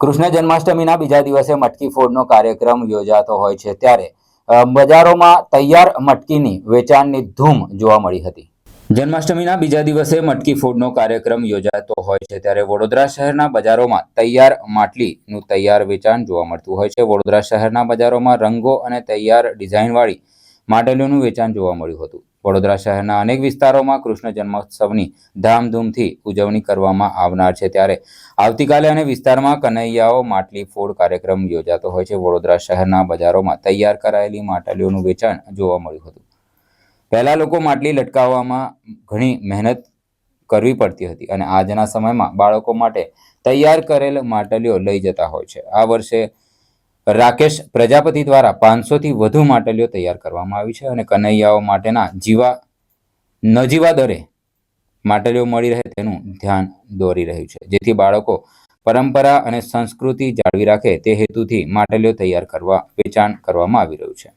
કૃષ્ણ જન્માષ્ટમીના બીજા દિવસે મટકી ફોડનો કાર્યક્રમ યોજાતો હોય છે ત્યારે બજારોમાં તૈયાર મટકીની વેચાણની ધૂમ જોવા મળી હતી. જન્માષ્ટમીના બીજા દિવસે મટકી ફોડનો કાર્યક્રમ યોજાતો હોય છે ત્યારે વડોદરા શહેરના બજારોમાં તૈયાર માટલીનું તૈયાર વેચાણ જોવા મળતું હોય છે. વડોદરા શહેરના બજારોમાં રંગો અને તૈયાર ડિઝાઇનવાળી માટલીઓનું વેચાણ જોવા મળ્યું હતું. વડોદરા શહેરના અનેક વિસ્તારોમાં કૃષ્ણ જન્મોત્સવની ધામધૂમથી ઉજવણી કરવામાં આવનાર છે. ત્યારે આવતીકાલે અને વિસ્તારમાં કનૈયાઓ માટલી ફોડ કાર્યક્રમ યોજાતો હોય છે. વડોદરા શહેરના બજારોમાં તૈયાર કરાયેલી માટલીઓનું વેચાણ જોવા મળ્યું હતું. પહેલાં લોકો માટલી લટકાવવામાં ઘણી મહેનત કરવી પડતી હતી અને આજના સમયમાં બાળકો માટે તૈયાર કરેલ માટલીઓ લઈ જતા હોય છે. આ વર્ષે રાકેશ પ્રજાપતિ દ્વારા પાંચસોથી વધુ માટલીઓ તૈયાર કરવામાં આવી છે અને કનૈયાઓ માટેના જીવા, નજીવા દરે માટલીઓ મળી રહે તેનું ધ્યાન દોરી રહ્યું છે. જેથી બાળકો પરંપરા અને સંસ્કૃતિ જાળવી રાખે તે હેતુથી માટલીઓ તૈયાર કરવા, વેચાણ કરવામાં આવી રહ્યું છે.